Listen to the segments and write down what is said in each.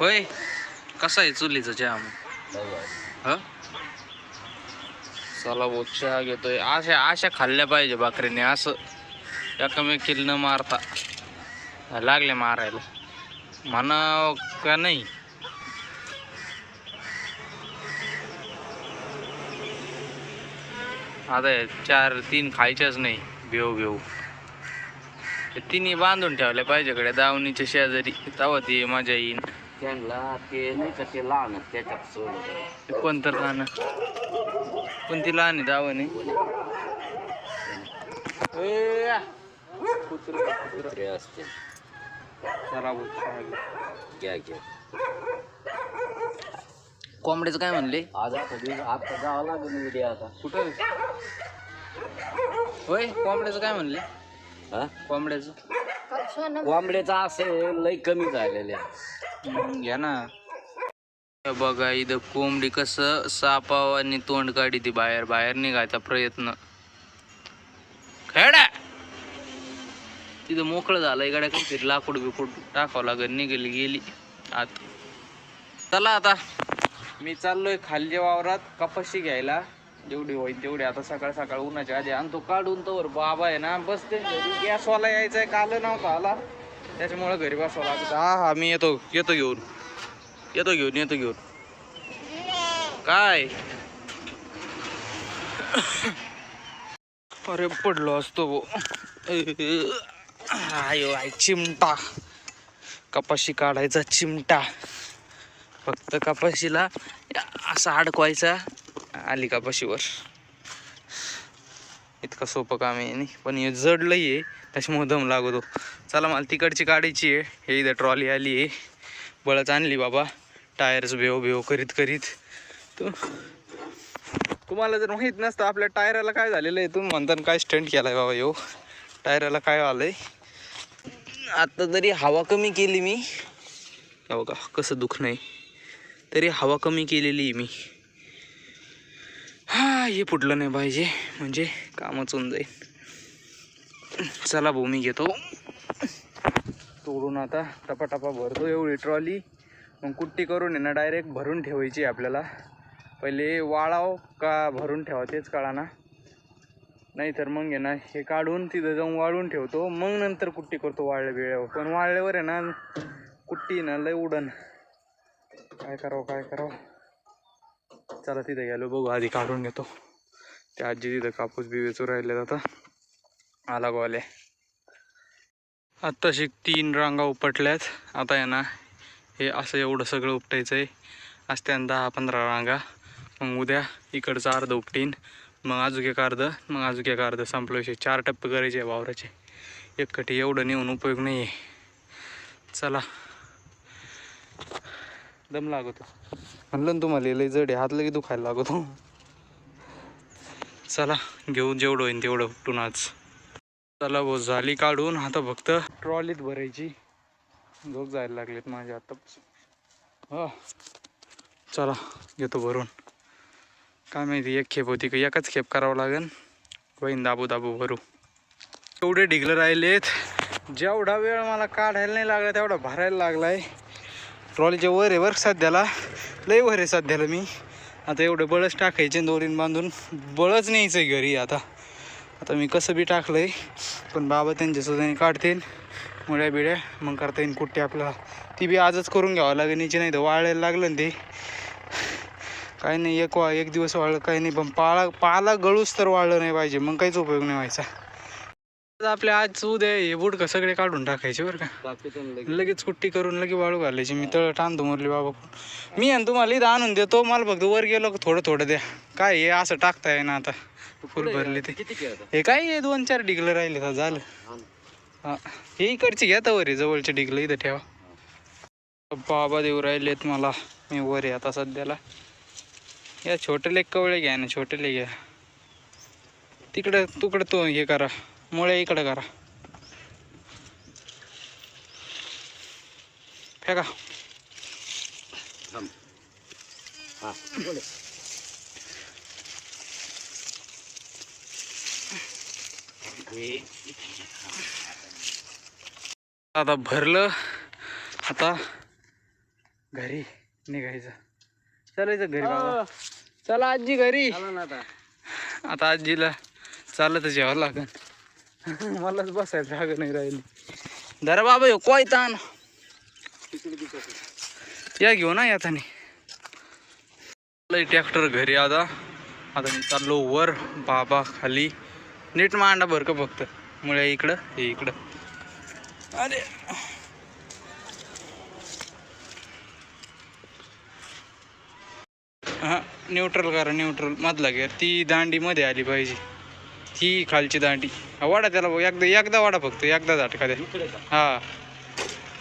होय. कसा आहे चुलीचा चहा मग चला भाऊ चहा घेतोय. अशा अशा खाल्ल्या पाहिजे भाकरीने असं. एकामेकील न मारता. लागले मारायला. म्हणाव का नाही? आता चार तीन खायच्याच नाही. भेऊ घेऊ तिन्ही बांधून ठेवल्या पाहिजे कडे दावणीच्या शेजारी. तवा ती मजा येईन. त्यांना ते नाही का ते लहान त्याच्यात सोडलं ते कोणतं लहान कोणती लहान आहे दावणी? ते असते. घ्या घ्या. कोंबड्याचं काय म्हणले? आज आता दिवस आता जावं लागेल उद्या आता. कुठं? होय कोंबड्याचं काय म्हणले? हा? कोंबड्याचं? कोंबड्याचं असं लय कमी झालेले आहे. घ्या ना. बघा इथं कोंबडी कसं सापाव आणि तोंड काढी ती बाहेर. बाहेर निघायचा प्रयत्न. खेडा तिथं मोकळं झालं इकडे काहीतरी लाकूड बिकूड टाकावं लागेल. निघाली गेली. आत. चला आता. मी चाललोय खालच्या वावरात कपाशी घ्यायला. जेवढी होईल तेवढी. आता सकाळ सकाळ उन्हाच्या आधी आणि तो काढून तर बाबा आहे ना बसते. गॅसवाला यायचाय काल नव्हता आला त्याच्यामुळे घरी बसावं लागतं. हा हा मी येतो येतो घेऊन. येतो घेऊन येतो घेऊन. काय? अरे पडलो असतो आयो आय चिमटा. कपाशी काढायचा चिमटा. फक्त कपाशीला असा अडकवायचा आली कपाशीवर. इतकं सोपं काम आहे. नाही पण हे जड लई आहे. त्याच्यामुळे दम लागतो. चला मला तिकडची काढायची आहे. हे इथं ट्रॉली आली आहे. बळच आणली बाबा. टायर्स भेव भेव करीत करीत. तो तुम्हाला जर माहीत नसतं आपल्या टायराला काय झालेलं आहे तुम्ही म्हणताना काय स्टंट केलाय बाबा यो. टायराला काय आलंय? आता तरी हवा कमी केली मी. हे बघा कसं दुख नाही तरी हवा कमी केलेली आहे मी. हा हे फुटलं नाही पाहिजे. म्हणजे कामच होऊन जाईल. चला भाऊ मी घेतो. तोडून आता टपाटपा भरतो एवढी ट्रॉली. मग कुट्टी करून आहे ना डायरेक्ट भरून ठेवायची आपल्याला. पहिले वाळाव का भरून ठेवा तेच कळा ना. नाहीतर मग आहे ना हे काढून तिथं जाऊन वाळून ठेवतो. मग नंतर कुट्टी करतो वाळल्या वेळेवर पण वाळल्यावर आहे ना कुट्टी ना लय उडन. काय करावं काय करावं? चला तिथे गेलो बघू आधी काढून घेतो. त्या आजी तिथं कापूस बी वेचू राहिले आता. आला गोवाले आत्ताशी तीन रांगा उपटल्यात. आता आहे ना हे असं एवढं सगळं उपटायचं आहे असत्यानं दहा पंधरा रांगा. मग उद्या इकडचं अर्ध उपटीन. मग अजून एक अर्ध मग अजून एक अर्ध. संपलं विषय. चार टप्पे करायचे वावराचे. एकखटी एवढं नेऊन उपयोग नाही आहे चला. दम लागतो. म्हणलं ना तुम्हाला लय जड आहे. हात लगे दुखायला लागतो. चला घेऊन जेवढं होईन तेवढं उठून आज. चला भाऊ झाली काढून. आता फक्त ट्रॉलीत भरायची. झोप जायला लागलेत माझ्या आता चला घेतो भरून. काय माहिती एक खेप होती का एकच खेप करावं लागेल. होईन दाबू दाबू भरू. एवढे ढिगलं राहिलेत. जेवढा वेळ मला काढायला नाही लागला तेवढा भरायला लागलाय. ट्रॉलीच्या वर आहे वर सध्याला. लय वर आहे सध्याला मी. आता एवढं बळच टाकायचे दोरीन बांधून. बळच न्यायचं आहे घरी आता. आता मी कसं बी टाकलं आहे पण बाबा त्यांच्या सुद्धा काढतील. मुळ्या बिड्या मग करता येईन कुट्टी आपल्याला ती बी आजच करून घ्यावं लागेल याची नाही तर वाळायला लागलं ना ते. काही नाही एक वा एक दिवस वाळलं काही नाही पण पाळा पाला गळूच तर वाळलं नाही पाहिजे मग काहीच उपयोग नाही व्हायचा. आपल्या आज उद्या हे बुडकं सगळे काढून टाकायचे बरं का. लगेच कुट्टी करून लगे वाळू घालायची. मी तळ टांधतो मुरली बाबा. मी आणि तुम्हाला इथं आणून देतो. मला फक्त वर गेलो थोडं थोडं द्या. काय हे असं टाकताय ना आता. फुल भरले ते. हे काय हे दोन चार डिगलं राहिले तर झालं. हा. हे इकडची घ्या तर वर जवळचे डिगलं इथं ठेवा. बाबा देऊ राहिलेत मला. मी वर आहे आता सध्याला. या छोटे लेक कवळे घ्या ना छोटे लेक घ्या. तिकडं तुकडं तो हे करा. मुळे इकडं करा. फेका. हा. बोले आता भरलं. आता घरी निघायचं. चालायचं घरी बाबा चला आजी घरी. आता. आता आजीला चालतच यावं लागन मलाच बसायला जागा नाही राहिली. दरा बाबा यो कोय ताण? या घेऊ ना याताने. ट्रॅक्टर घरी आता. आता मी चाललो वर बाबा खाली. नीट मांडा बरं का फक्त. मुळे इकडं हे इकडं. अरे. हा न्यूट्रल करा न्यूट्रल मधला गेअर ती दांडी मध्ये आली पाहिजे. ही खालची दांडी. वाडा त्याला एकदा एकदा वाडा फक्त. एकदा झटका द्या हां. हां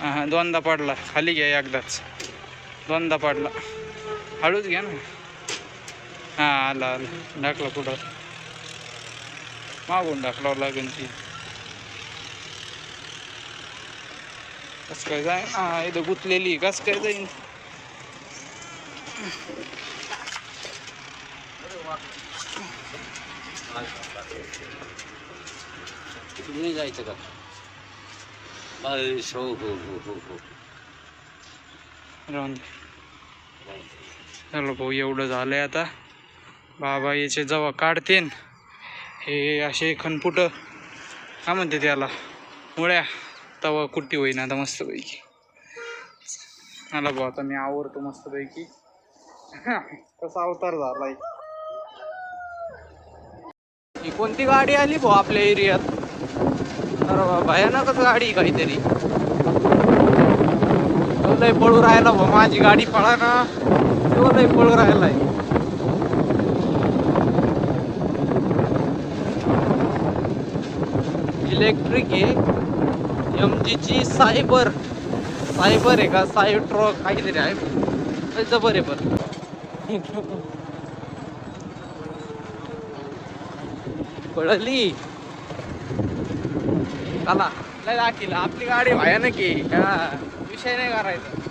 हा हा दोनदा पाडला. खाली घ्या एकदाच. दोनदा पाडला. हळूच घ्या ना. हा आला आला. ढाकला पुढं. मागून टाकलावं लागेल ती. कस काय जाईन? हा इथं गुतलेली. कस काय जाईन? तुम्ही जायचं का? हो हो हो हो हो. राहून चलो भाऊ एवढं झालंय आता. बाबा याचे जेव्हा काढतेन हे असे खनपुट. काय म्हणते त्याला? मुळ्या. तवा कुट्टी होईन आता मस्तपैकी. आला भाऊ आता मी आवडतो मस्तपैकी. कसा अवतार झालाय. ही कोणती गाडी आली भाऊ आपल्या एरियात? अरे भयानकच गाडी काहीतरी. तो लय पळू राहिला भाऊ माझी गाडी पळा ना. तो लय पळू राहिलाय. इलेक्ट्रिक आहे. एम जीची सायबर. सायबर आहे का? सायट्रॉ काहीतरी आहे. जबर आहे पण. पळली चला. लय दाखील. आपली गाडी भयानक ना की विषय नाही करायचा.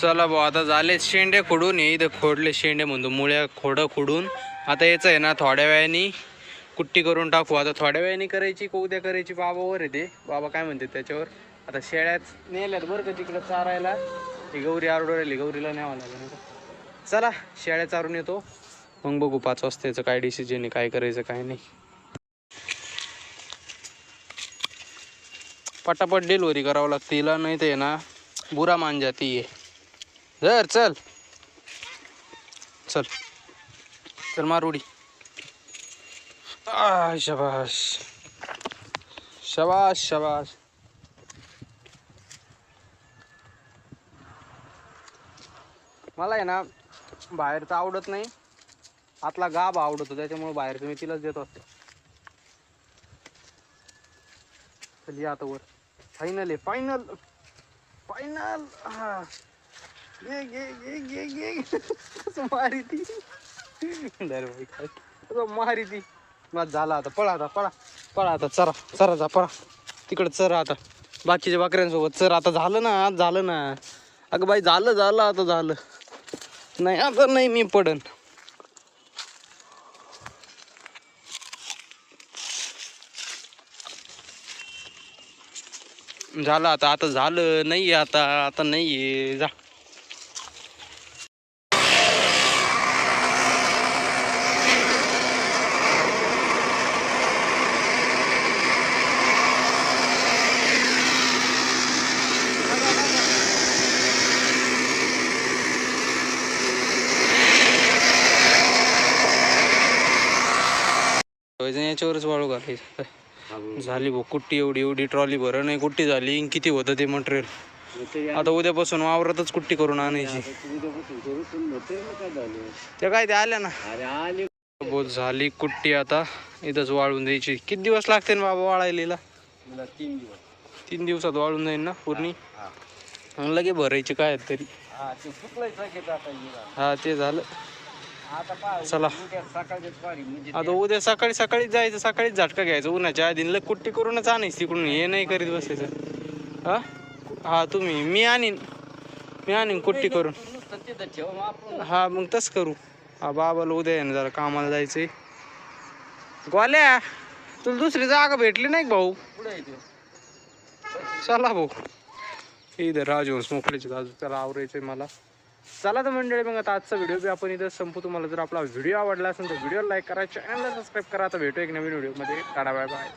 चला भाऊ आता झाले शेंडे खोडून. हे इथं खोडले शेंडे म्हणतो मुळ्या खोडं खोडून. आता याचं आहे ना थोड्या वेळाने कुट्टी करून टाकू. आता थोड्या वेळाने करायची का उद्या करायची? बाबावर आहे ते. बाबा काय म्हणते त्याच्यावर? आता शेळ्याच नेल्यात बरं का तिकडं चारायला. ही गौरी आरडू राहिली. गौरीला न्यावं लागेल. चला शेळ्या चारून येतो. मग बघू पाच वाजता याचं काय डिसिजन आहे काय करायचं काय नाही. पटापट डिलिव्हरी करावं लागते. तिला नाही ते ना बुरा मान जाती आहे. जर चल. चल. चल मारुडी. आ, शबाश शबाश शबाश मला आहे ना बाहेरचं आवडत नाही. आतला गाभ आवडतो त्याच्यामुळे बाहेर तुम्ही तिलाच देत असतो. चल या आता वर. फायनल आहे फायनल फायनल हा. घे घे घे घे घे कसं मारी ती. धर काय? कसं मारी ती. मग झाला आता पळा आता पळा. पळा आता चरा चरा जा पळा. तिकडं चरा आता. बाकीच्या बकऱ्यांसोबत चर आता झालं ना आज झालं ना. अगं बाई झालं झालं आता झालं. नाही आता नाही मी पडन. झालं आता आता झालं नाही आता आता नाही आहे जा याच्यावरच वाळू घालायचं. झाली भाऊ कुट्टी एवढी एवढी ट्रॉली भर नाही कुट्टी झाली. आणि किती होतं ते मटेरियल ते आता उद्यापासून वावरातच कुट्टी करून आणायची. ना काय झालं त्या काय ते आल्या ना? अरे झाली कुट्टी आता. इथंच वाळून द्यायची. किती दिवस लागते ना बाबा वाळायला तीन दिवस तीन दिवसात वाळून जाईल ना पूर्ण? लगे भरायची काय तरी. हा ते ते झालं. चला. आता उद्या सकाळी सकाळीच जायचं सकाळीच झटका घ्यायचं. उन्हाच्या आधी लग कुट्टी करूनच आणायची तिकडून. हे नाही करीत बसायचं. हा? हा तुम्ही. मी आणीन. मी आणीन कुट्टी करून. मग हा मग तस करू. हा बाबाला उद्या आहे ना जरा कामाला जायचंय. गोल्या तुला दुसरी जागा भेटली नाही भाऊ? चला भाऊ. इथं राजवंश मोकळीचे दाजू त्याला आवरायचंय मला. चला तर मंडळी मग आता आजचा व्हिडिओ बी आपण इथं संपू. तुम्हाला जर आपला व्हिडिओ आवडला असेल तर व्हिडिओ लाईक करा चॅनलला सबस्क्राईब करा. आता भेटू एक नवीन व्हिडिओमध्ये टाटा बाय बाय